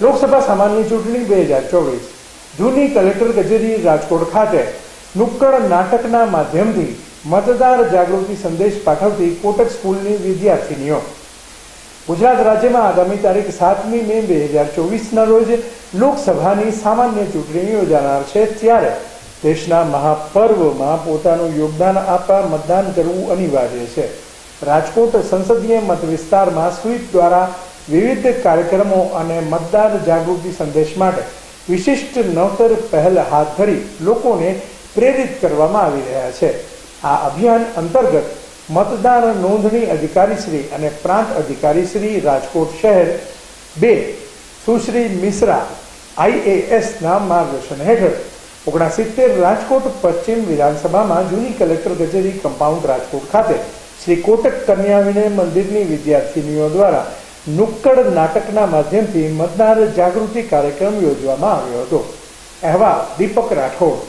લોકસભા સામાન્ય ચૂંટણી બે હજાર ચોવીસ. જૂની કલેક્ટર કચેરી રાજકોટ ખાતે નુક્કડ નાટકના માધ્યમથી મતદાર જાગૃતિ સંદેશ પાઠવતી કોટક સ્કૂલની વિદ્યાર્થીનીઓ. ગુજરાત રાજ્યમાં આગામી તારીખ સાતમી મે બે હજાર ચોવીસના રોજ લોકસભાની સામાન્ય ચૂંટણી યોજાનાર છે ત્યારે દેશના મહાપર્વમાં પોતાનું યોગદાન આપવા મતદાન કરવું અનિવાર્ય છે. રાજકોટ સંસદીય મત વિસ્તારમાં સ્વીપ દ્વારા વિવિધ કાર્યક્રમો અને મતદાર જાગૃતિ સંદેશ માટે વિશિષ્ટ નવતર પહેલ હાથ ધરી લોકોને પ્રેરિત કરવામાં આવી રહ્યા છે. આ અભિયાન અંતર્ગત મતદાર નોંધણી અધિકારીશ્રી અને પ્રાંત અધિકારીશ્રી રાજકોટ શહેર બે સુશ્રી મિશ્રા આઈએએસના માર્ગદર્શન હેઠળ ઓગણસિત્તેર રાજકોટ પશ્ચિમ વિધાનસભામાં જૂની કલેક્ટર કચેરી કમ્પાઉન્ડ રાજકોટ ખાતે શ્રી કોટક કન્યા વિનય મંદિરની વિદ્યાર્થીનીઓ દ્વારા નુક્કડ નાટકના માધ્યમથી મતદાર જાગૃતિ કાર્યક્રમ યોજવામાં આવ્યો હતો. અહેવાલ દીપક રાઠોડ.